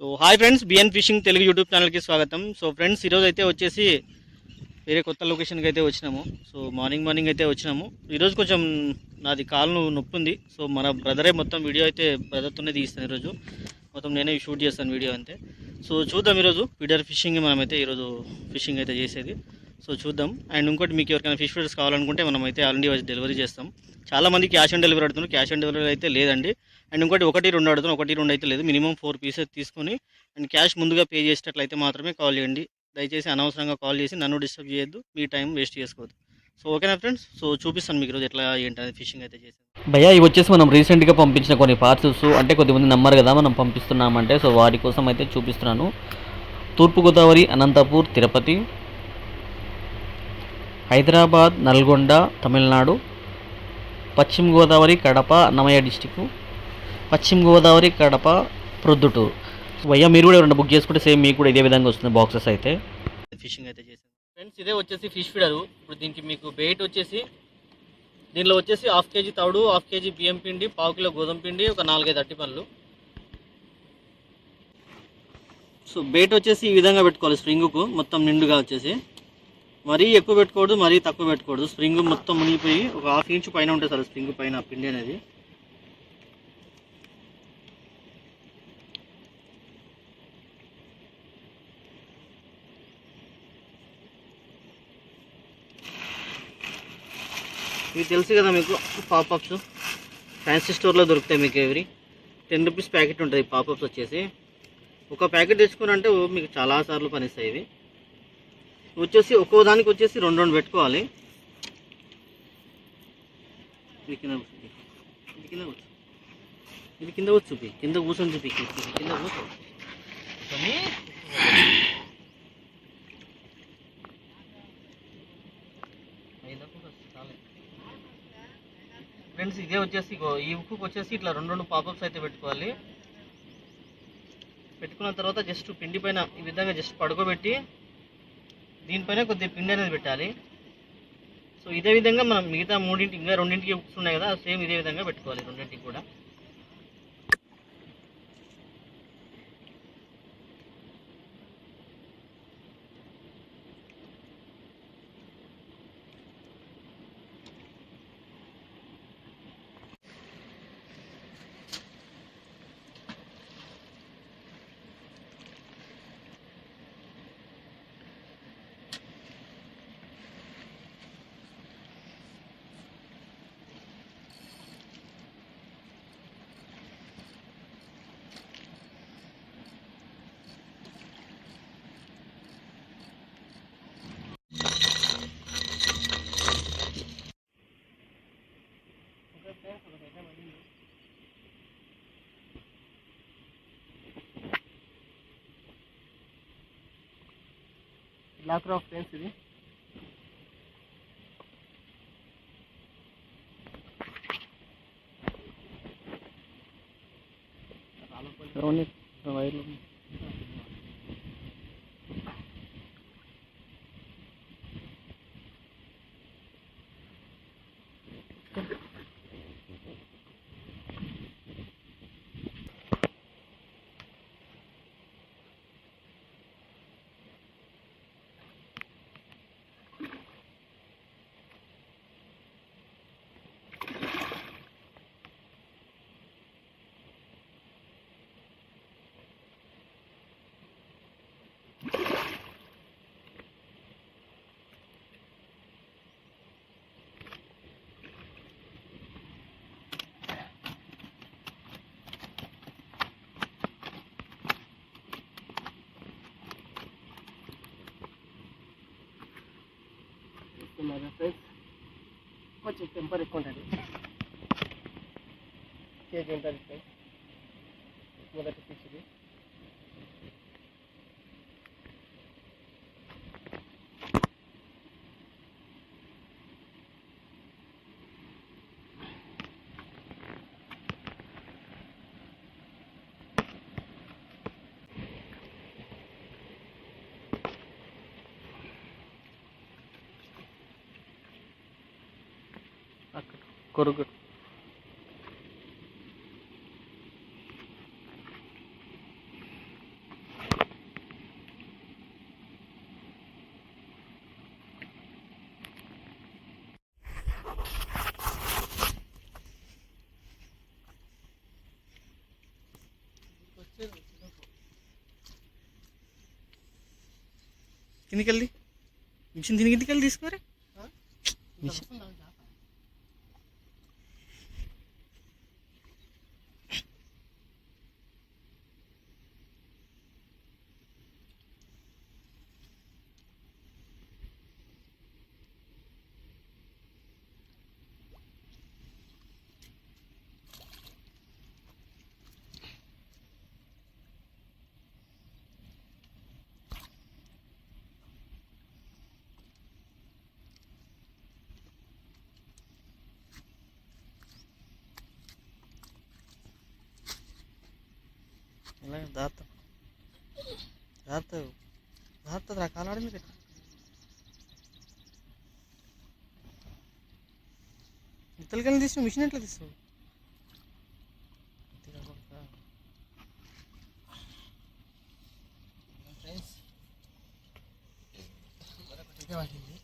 So hi friends BN fishing Telugu YouTube ఛానల్కి స్వాగతం. So friends ఈరోజు అయితే వచ్చేసి వేరే కొత్త లొకేషన్కి అయితే వచ్చినాము. సో మార్నింగ్ మార్నింగ్ అయితే వచ్చినాము. ఈరోజు కొంచెం నాది కాలు నొప్పి ఉంది సో మన బ్రదరే మొత్తం వీడియో అయితే బ్రదర్తోనే తీస్తాను ఈరోజు మొత్తం నేనే షూట్ చేస్తాను వీడియో అంతే. సో చూద్దాం ఈరోజు ఫిడర్ ఫిషింగ్ మనమైతే ఈరోజు ఫిషింగ్ అయితే చేసేది. సో చూద్దాం. అండ్ ఇంకోటి మీకు ఎవరికైనా ఫిష్ ఫీడర్స్ కావాలనుకుంటే మనం అయితే ఆల్రెడీ వచ్చి డెలివరీ చేస్తాం. చాలా మంది క్యాష్ ఆన్ డెలివరీ అడుగుతున్నారు. క్యాష్ ఆన్ డెలివరీ అయితే లేదండి. అండ్ ఇంకోటి ఒకటి రెండు అడుగుతాను ఒకటి రెండు అయితే లేదు. మినిమం ఫోర్ పీసెస్ తీసుకొని అండ్ క్యాష్ ముందుగా పే చేసేటట్లయితే మాత్రమే కాల్ చేయండి. దయచేసి అనవసరంగా కాల్ చేసి నన్ను డిస్టర్బ్ చేయొద్దు. మీ టైం వేస్ట్ చేసుకోవద్దు. సో ఓకేనా ఫ్రెండ్స్? సో చూపిస్తాను మీకు ఈరోజు ఎట్లా ఏంటనేది ఫిషింగ్ అయితే చేసాను భయ్యా ఇవి వచ్చేసి మనం రీసెంట్గా పంపించిన కొన్ని పార్సల్స్. అంటే కొద్దిమంది నమ్మరు కదా మనం పంపిస్తున్నామంటే. సో వాటి కోసం అయితే చూపిస్తున్నాను. తూర్పుగోదావరి అనంతపూర్ తిరుపతి హైదరాబాద్ నల్గొండ తమిళనాడు పశ్చిమ గోదావరి కడప అన్నమయ్య డిస్టిక్ పశ్చిమ గోదావరి కడప ప్రొద్దుటూరు. భయ్యా మీరు కూడా ఎవరైనా బుక్ చేసుకుంటే సేమ్ మీకు కూడా ఇదే విధంగా వస్తుంది బాక్సెస్ అయితే. ఫిషింగ్ అయితే చేసాను ఫ్రెండ్స్ ఇదే వచ్చేసి ఫిష్ ఫీడరు ఇప్పుడు దీనికి మీకు బెయిట్ వచ్చేసి దీనిలో వచ్చేసి హాఫ్ కేజీ తౌడు హాఫ్ కేజీ బియ్యం పిండి పావు కిలో గోధుమ పిండి ఒక నాలుగైదు అట్టి పనులు సో బెయిట్ వచ్చేసి ఈ విధంగా పెట్టుకోవాలి స్ప్రింగ్కు మొత్తం నిండుగా వచ్చేసి. మరీ ఎక్కువ పెట్టుకోవద్దు మరీ తక్కువ పెట్టకూడదు స్ప్రింగ్ మొత్తం మునిగిపోయి ఒక హాఫ్ ఇంచ్ పైన ఉంటుంది సార్ స్ప్రింగ్ పైన పిండి అనేది. ఇవి తెలుసు కదా మీకు పాపప్స్. ఫ్యాన్సీ స్టోర్లో దొరుకుతాయి మీకు ఎవరి టెన్ రూపీస్ ప్యాకెట్ ఉంటుంది పాపప్స్ వచ్చేసి. ఒక ప్యాకెట్ తెచ్చుకున్నంటే మీకు చాలా సార్లు పనిస్తాయి ఇవి. వచ్చేసి ఒక్కో దానికి వచ్చేసి రెండు రెండు పెట్టుకోవాలి. ఇది కింద కూర్చో. ఇది కింద కూర్చు. ఇది కింద కూర్చుపి చూపి. కింద కూర్చొని చూపి. కింద కూర్చో కూర్చొని ఐదకు ఫస్ట్ చాలే ఫ్రెండ్స్ ఇదే వచ్చేసి ఈ ఉక్కుకి వచ్చేసి ఇట్లా రెండు రెండు పాపప్స్ అయితే పెట్టుకోవాలి. పెట్టుకున్న తర్వాత జస్ట్ పిండి పైన ఈ విధంగా జస్ట్ పడుకోబెట్టి దీనిపైన కొద్దిగా పిండి అనేది పెట్టాలి. సో ఇదే విధంగా మనం మిగతా మూడింటి ఇంకా రెండింటికి ఉక్స్ ఉన్నాయి కదా సేమ్ ఇదే విధంగా పెట్టుకోవాలి రెండింటికి కూడా. బ్లాక్ రాఫ్ ఫ్రెండ్స్ ఇది వైర్లు ఫ్రెండ్స్ కొంచెం టెంపర్ ఎక్కువ ఉంటుంది కేజీ ఉంటుంది ఫ్రెండ్స్ మొదటి रुको निकल दी? मिशन थी निकल दी इसको अरे हाँ। मिशन మిషన్ ఇలా దాత. దాత. దాత రకాలాడింది కదా ఇతలకెళ్ళి తీసిన మిషన్ ఎట్లా తీస్తావు పట్టింది.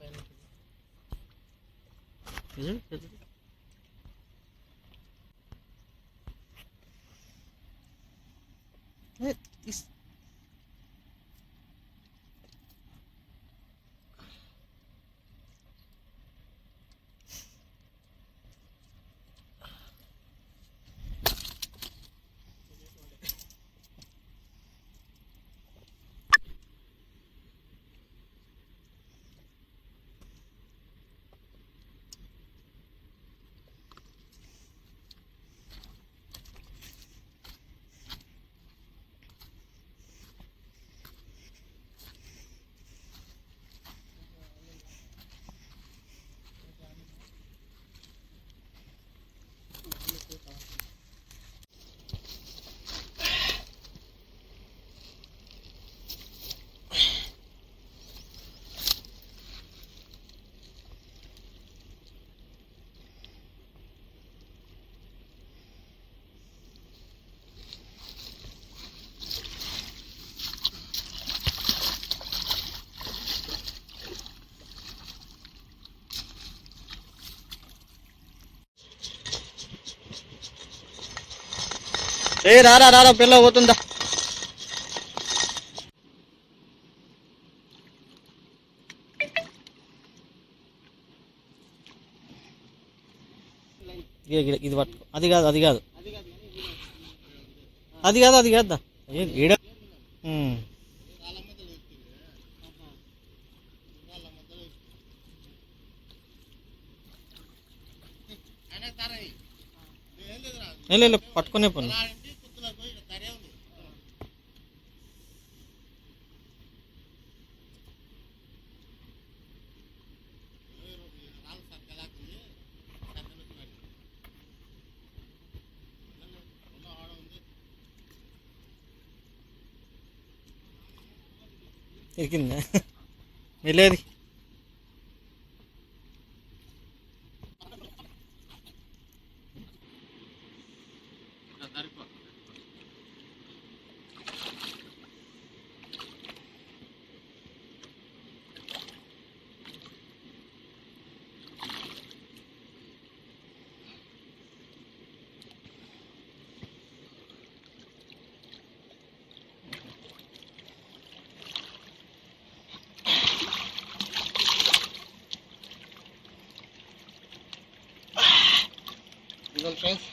పైన ఉంటుంది. ఇది ఇది. ఏ, తీస్ ఏ రారా రారా పిల్ల పోతుందా? ఇది పట్టుకో. అది కాదు అది కాదు. అది కాదు అది కాదు ఏ ఈడ ఉమ్. పట్టుకునే పని. ఎక్కిందా వెళ్ళేది ఇదిగో ఫ్రెండ్స్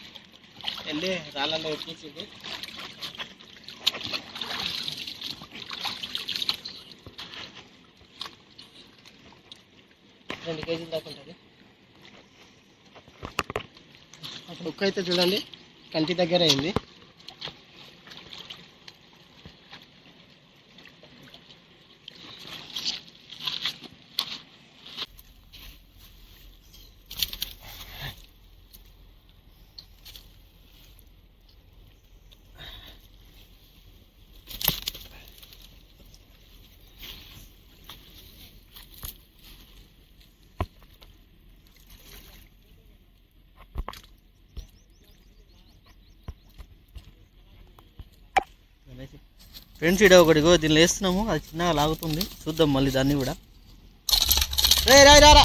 వెళ్ళి రాళ్ళలో ఎక్కించింది. రెండు కేజీలు దాకా ఉంటుంది. అక్కడ ఉక్క అయితే చూడండి కంటి దగ్గర అయింది. ఫ్రెండ్స్ ఇడ ఒకటి ఇగో దీనిలో వేస్తున్నాము. అది చిన్నగా లాగుతుంది. చూద్దాం మళ్ళీ దాన్ని కూడా. రే రా రా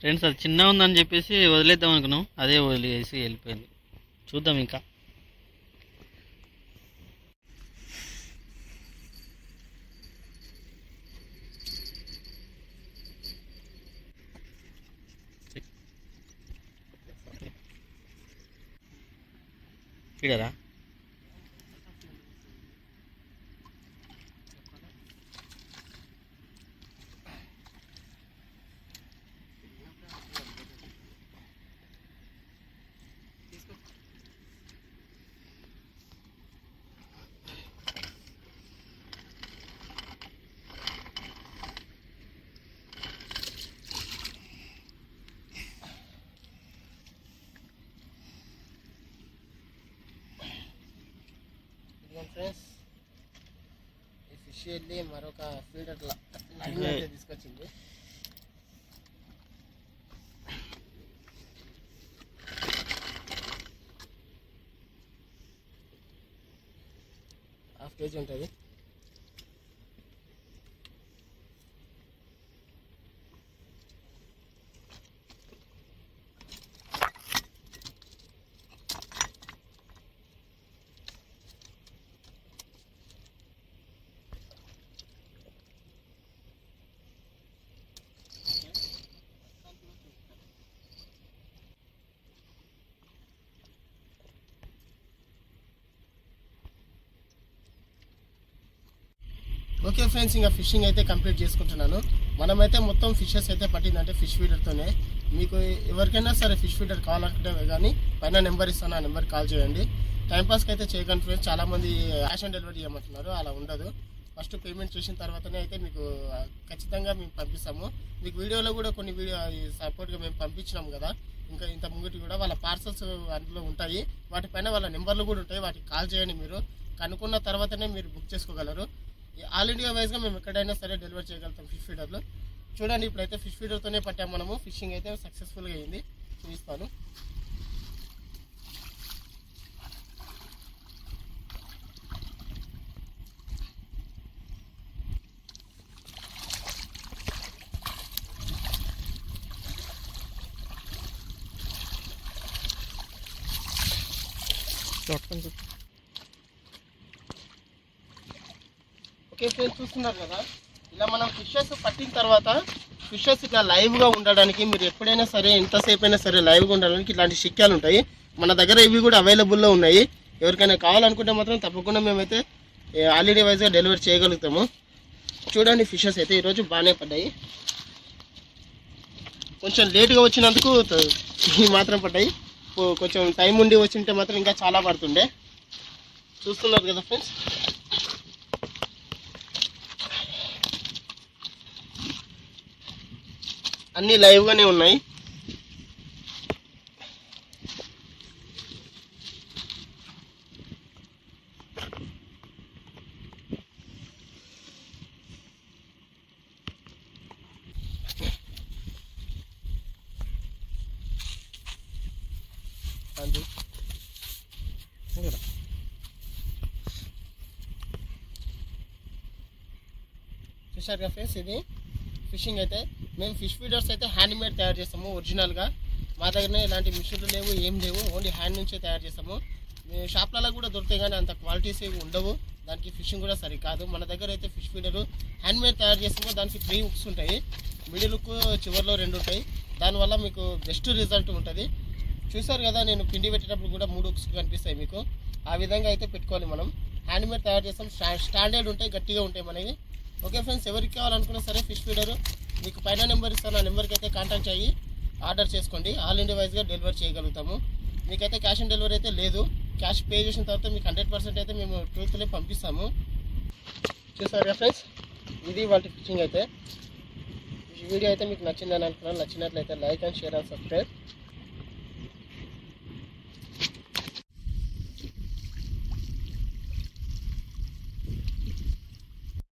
ఫ్రెండ్స్ అది చిన్న ఉందని చెప్పేసి వదిలేద్దాం అనుకున్నాం అదే వదిలేసి వెళ్ళిపోయింది చూద్దాం ఇంకా ఇడరా ఫ్రెండ్స్ ఈ ఫిష్ వెళ్ళి మరొక ఫీడర్ లైన్ అయితే తీసుకొచ్చింది. హాఫ్ కేజీ ఉంటుంది. ఓకే ఫ్రెండ్స్ ఇంకా ఫిషింగ్ అయితే కంప్లీట్ చేసుకుంటున్నాను. మనమైతే మొత్తం ఫిషెస్ అయితే పట్టిందంటే ఫిష్ ఫీడర్తోనే. మీకు ఎవరికైనా సరే ఫిష్ ఫీడర్ కావాలంటే కానీ పైన నెంబర్ ఇస్తాను ఆ నెంబర్ కాల్ చేయండి. టైంపాస్కి అయితే చేయకండి ఫ్రెండ్స్. చాలామంది క్యాష్ ఆన్ డెలివరీ చేయమంటున్నారు అలా ఉండదు. ఫస్ట్ పేమెంట్ చేసిన తర్వాతనే అయితే మీకు ఖచ్చితంగా మేము పంపిస్తాము. మీకు వీడియోలో కూడా కొన్ని వీడియో సపోర్ట్గా మేము పంపించినాం కదా. ఇంకా ఇంత ముంగటి కూడా వాళ్ళ పార్సల్స్ అందులో ఉంటాయి. వాటిపైన వాళ్ళ నెంబర్లు కూడా ఉంటాయి. వాటికి కాల్ చేయండి మీరు. కనుక్కున్న తర్వాతనే మీరు బుక్ చేసుకోగలరు. ఆల్ ఇండియా వైజ్గా మేము ఎక్కడైనా సరే డెలివరీ చేయగలుగుతాం ఫిష్ ఫీడర్లో చూడండి ఇప్పుడైతే ఫిష్ ఫీడర్తోనే పట్టాము మనము. ఫిషింగ్ అయితే సక్సెస్ఫుల్గా అయింది. చూపిస్తాను. ఫిషెస్ చూస్తున్నారు కదా. ఇలా మనం ఫిషెస్ పట్టిన తర్వాత ఫిషెస్ ఇట్లా లైవ్గా ఉండడానికి మీరు ఎప్పుడైనా సరే ఎంతసేపు అయినా సరే లైవ్గా ఉండడానికి ఇలాంటి చిక్కాలు ఉంటాయి. మన దగ్గర ఇవి కూడా అవైలబుల్లో ఉన్నాయి. ఎవరికైనా కావాలనుకుంటే మాత్రం తప్పకుండా మేమైతే ఆల్రెడీ వైజ్గా డెలివరీ చేయగలుగుతాము. చూడండి ఫిషెస్ అయితే ఈరోజు బాగానే పడ్డాయి. కొంచెం లేట్గా వచ్చినందుకు ఇవి మాత్రం పడ్డాయి. కొంచెం టైం ఉండి వచ్చింటే మాత్రం ఇంకా చాలా పడుతుండే. చూస్తున్నారు కదా ఫ్రెండ్స్ అన్నీ లైవ్గానే ఉన్నాయి. చూసారు కదా ఫ్రెండ్స్ ఇది? ఫిషింగ్ అయితే మేము ఫిష్ ఫీడర్స్ అయితే హ్యాండ్మేడ్ తయారు చేస్తాము ఒరిజినల్గా మా దగ్గరనే ఇలాంటి మిషన్లు లేవు ఏం లేవు ఓన్లీ హ్యాండ్ నుంచే తయారు చేస్తాము. మేము షాప్లలో కూడా దొరుకుతాయి కానీ అంత క్వాలిటీస్ ఏవి ఉండవు. దానికి ఫిషింగ్ కూడా సరి కాదు మన దగ్గర అయితే ఫిష్ ఫీడర్ హ్యాండ్మేడ్ తయారు చేస్తాము. దానికి త్రీ హుక్స్ ఉంటాయి. మిడిల్ హుక్ చివరిలో రెండు ఉంటాయి. దానివల్ల మీకు బెస్ట్ రిజల్ట్ ఉంటుంది. చూసారు కదా నేను పిండి పెట్టేటప్పుడు కూడా మూడు హుక్స్ కనిపిస్తాయి మీకు. ఆ విధంగా అయితే పెట్టుకోవాలి మనం. హ్యాండ్మేడ్ తయారు చేస్తాం. స్టాండర్డ్ ఉంటాయి గట్టిగా ఉంటాయి మనకి ఓకే ఫ్రెండ్స్ ఎవరికి కావాలనుకున్నా సరే ఫిష్ ఫీడర్ మీకు పైన నెంబర్ ఇస్తాను ఆ నెంబర్కి అయితే కాంటాక్ట్ అయ్యి ఆర్డర్ చేసుకోండి. ఆల్ ఇండియా వైజ్గా డెలివరీ చేయగలుగుతాము. మీకైతే క్యాష్ ఆన్ డెలివరీ అయితే లేదు. క్యాష్ పే చేసిన తర్వాత మీకు హండ్రెడ్ పర్సెంట్ అయితే మేము ట్రూత్లే పంపిస్తాము. చూసారు ఫ్రెండ్స్? ఇది వాళ్ళ ఫిషింగ్ అయితే. ఈ వీడియో అయితే మీకు నచ్చిందని అనుకున్నాను. నచ్చినట్లయితే like and share and subscribe.